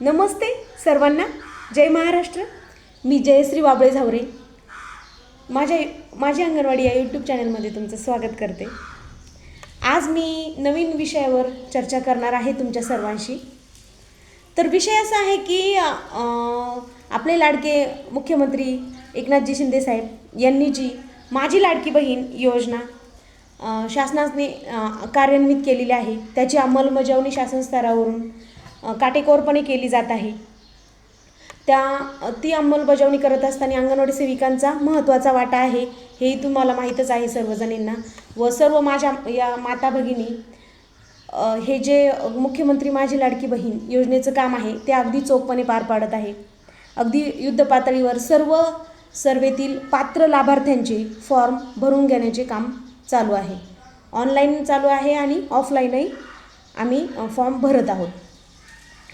नमस्ते सर्वांना. जय महाराष्ट्र. मी जयश्री वाबळे झावरे. माझ्या माझी अंगणवाडी या यूट्यूब चॅनलमध्ये तुमचं स्वागत करते. आज मी नवीन विषयावर चर्चा करणार आहे तुमच्या सर्वांशी. तर विषय असा आहे की आपले लाडके मुख्यमंत्री एकनाथजी शिंदेसाहेब यांनी जी माझी लाडकी बहीण योजना शासनाने कार्यान्वित केलेली आहे त्याची अंमलबजावणी शासन स्तरावरून काटेकोरपणे केली जात आहे. त्या ती अंमलबजावणी करत असताना अंगणवाडी सेविकांचा महत्त्वाचा वाटा आहे हेही तुम्हाला माहीतच आहे सर्वजणींना. व सर्व माझ्या या माता भगिनी हे जे मुख्यमंत्री माझी लाडकी बहीण योजनेचं काम आहे ते अगदी चोखपणे पार पाडत आहे. अगदी युद्ध पातळीवर सर्व सर्वेतील पात्र लाभार्थ्यांचे फॉर्म भरून घेण्याचे काम चालू आहे. ऑनलाईन चालू आहे आणि ऑफलाईनही आम्ही फॉर्म भरत आहोत.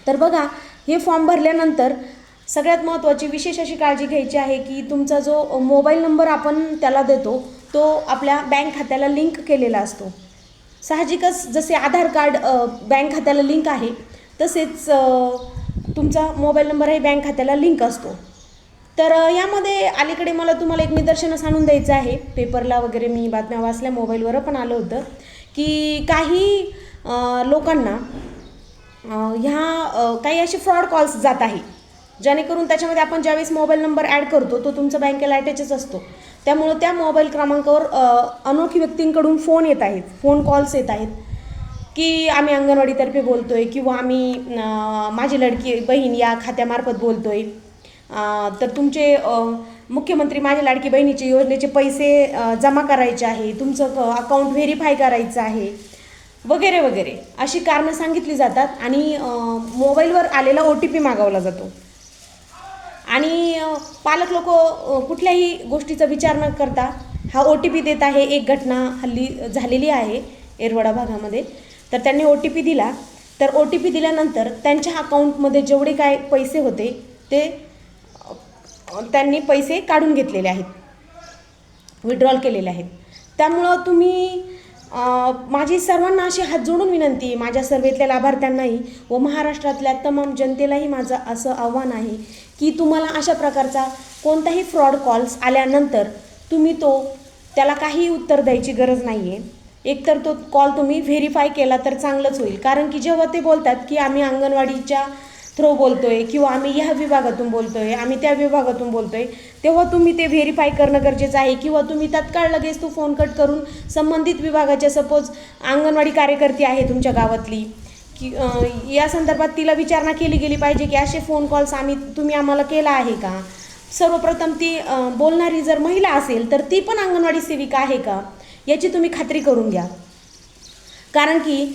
तर बघा हे फॉर्म भरल्यानंतर सगळ्यात महत्त्वाची विशेष अशी काळजी घ्यायची आहे की तुमचा जो मोबाईल नंबर आपण त्याला देतो तो आपल्या बँक खात्याला लिंक केलेला असतो. साहजिकच जसे आधार कार्ड बँक खात्याला लिंक आहे तसेच तुमचा मोबाईल नंबरही बँक खात्याला लिंक असतो. तर यामध्ये अलीकडे मला तुम्हाला एक निदर्शनच आणून द्यायचं आहे. पेपरला वगैरे मी बातम्या वाचल्या मोबाईलवर पण आलं होतं की काही लोकांना ह्या काही असे फ्रॉड कॉल्स जात आहे जेणेकरून त्याच्यामध्ये आपण ज्यावेळेस मोबाईल नंबर ॲड करतो तो तुमचा बँकेला अटॅचच असतो. त्यामुळं त्या मोबाईल क्रमांकावर अ, अनोळखी व्यक्तींकडून फोन येत आहेत. फोन कॉल्स येत आहेत. की आम्ही अंगणवाडीतर्फे बोलतो आहे किंवा आम्ही माझी लडकी बहीण या खात्यामार्फत बोलतो आहे तर तुमचे मुख्यमंत्री माझ्या लाडकी बहिणीचे योजनेचे पैसे जमा करायचे आहे. तुमचं अकाउंट व्हेरीफाय करायचं आहे. वगैरे वगैरे. अशी कारणं सांगितली जातात आणि मोबाईलवर आलेला ओ टी पी मागवला जातो. आणि पालक लोक कुठल्याही गोष्टीचा विचार न करता हा ओ टी पी देत आहे. एक घटना हल्ली झालेली आहे एरवडा भागामध्ये. तर त्यांनी ओ टी पी दिला. तर ओ टी पी दिल्यानंतर त्यांच्या अकाउंटमध्ये जेवढे काय पैसे होते ते त्यांनी पैसे काढून घेतलेले आहेत. विड्रॉल केलेले आहेत. त्यामुळं तुम्ही माझी सर्वांना अशी हात जोडून विनंती माझ्या सर्वेतल्या लाभार्थ्यांनाही व महाराष्ट्रातल्या तमाम जनतेलाही माझं असं आव्हान आहे की तुम्हाला अशा प्रकारचा कोणताही फ्रॉड कॉल्स आल्यानंतर तुम्ही तो त्याला काही उत्तर द्यायची गरज नाही आहे एकतर तो कॉल तुम्ही व्हेरीफाय केला तर चांगलंच होईल. कारण की जेव्हा ते बोलतात की आम्ही अंगणवाडीच्या थ्रो बोलतोय किंवा आम्ही ह्या विभागातून बोलतोय आम्ही त्या विभागातून बोलतोय तेव्हा तुम्ही ते व्हेरीफाय करणं गरजेचं आहे किंवा तुम्ही तत्काळ लगेच तो फोन कट करून संबंधित विभागाच्या सपोज अंगणवाडी कार्यकर्ती आहे तुमच्या गावातली की या संदर्भात तिला विचारणा केली गेली पाहिजे की असे फोन कॉल्स आम्ही तुम्ही आम्हाला केला आहे का? सर्वप्रथम ती बोलणारी जर महिला असेल तर ती पण अंगणवाडी सेविका आहे का? याची तुम्ही खात्री करून घ्या. कारण की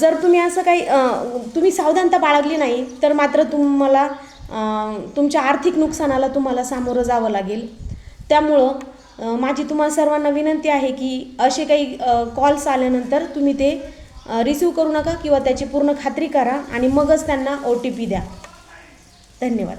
जर तुम्ही असं काही तुम्ही सावधानता बाळगली नाही तर मात्र तुम्हाला तुमच्या आर्थिक नुकसानाला तुम्हाला सामोरं जावं लागेल. त्यामुळं माझी तुम्हाला सर्वांना विनंती आहे की असे काही कॉल्स आल्यानंतर तुम्ही ते रिसीव करू नका किंवा त्याची पूर्ण खात्री करा आणि मगच त्यांना ओ टी पी द्या. धन्यवाद.